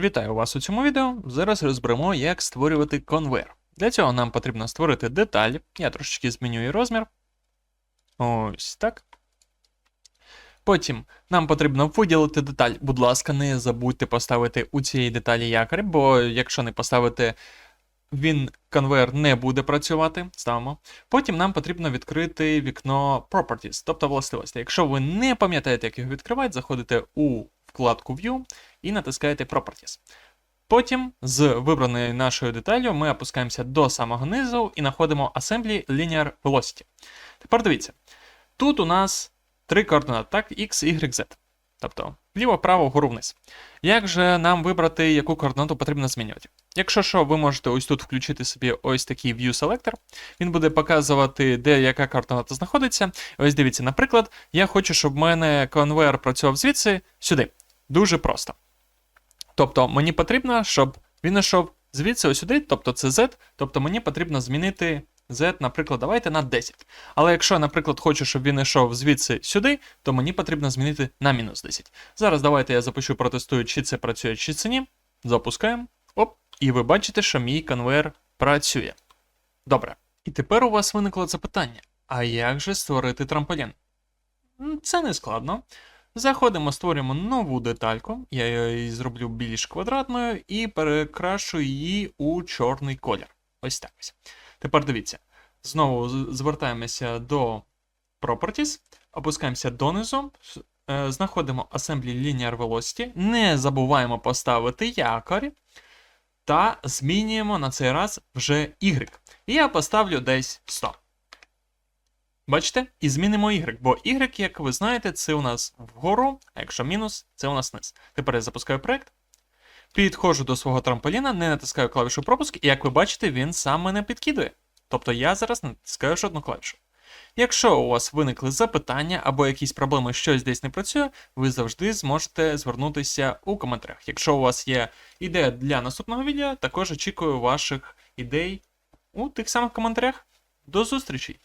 Вітаю вас у цьому відео. Зараз розберемо, як створювати конвейер. Для цього нам потрібно створити деталь. Я трошечки зміню її розмір. Ось так. Потім нам потрібно виділити деталь. Будь ласка, не забудьте поставити у цій деталі якорь, бо якщо не поставити, він конвейер не буде працювати. Ставимо. Потім нам потрібно відкрити вікно Properties, тобто властивості. Якщо ви не пам'ятаєте, як його відкривати, заходите у вкладку View і натискаєте Properties. Потім з вибраною нашою деталлю ми опускаємося до самого низу і знаходимо Assembly Linear Velocity. Тепер дивіться, тут у нас три координати, так, X, Y, Z. Тобто вліво, право, вгору вниз. Як же нам вибрати, яку координату потрібно змінювати? Якщо що, ви можете ось тут включити собі ось такий View Selector. Він буде показувати, де яка координата знаходиться. Ось дивіться, наприклад, я хочу, щоб в мене конвейер працював звідси сюди. Дуже просто. Тобто мені потрібно, щоб він йшов звідси сюди, тобто це Z, тобто мені потрібно змінити Z, наприклад, давайте на 10. Але якщо, я, наприклад, хочу, щоб він йшов звідси сюди, то мені потрібно змінити на мінус 10. Зараз давайте я запишу, протестую, чи це працює, чи це ні. Запускаємо. Оп, і ви бачите, що мій конвейер працює. Добре. І тепер у вас виникло запитання: а як же створити трамполін? Це не складно. Заходимо, створюємо нову детальку. Я її зроблю більш квадратною і перекрашу її у чорний колір. Ось так. Тепер дивіться. Знову звертаємося до Properties, опускаємося донизу, е, знаходимо Assembly Linear Velocity, не забуваємо поставити якорь та змінюємо на цей раз вже Y. І я поставлю десь 100. Бачите? І змінимо Y, бо Y, як ви знаєте, це у нас вгору, а якщо мінус, це у нас низ. Тепер я запускаю проект. Підходжу до свого трамполіна, не натискаю клавішу пропуск, і як ви бачите, він сам мене підкидує. Тобто я зараз натискаю жодну клавішу. Якщо у вас виникли запитання або якісь проблеми, щось десь не працює, ви завжди зможете звернутися у коментарях. Якщо у вас є ідея для наступного відео, також очікую ваших ідей у тих самих коментарях. До зустрічі!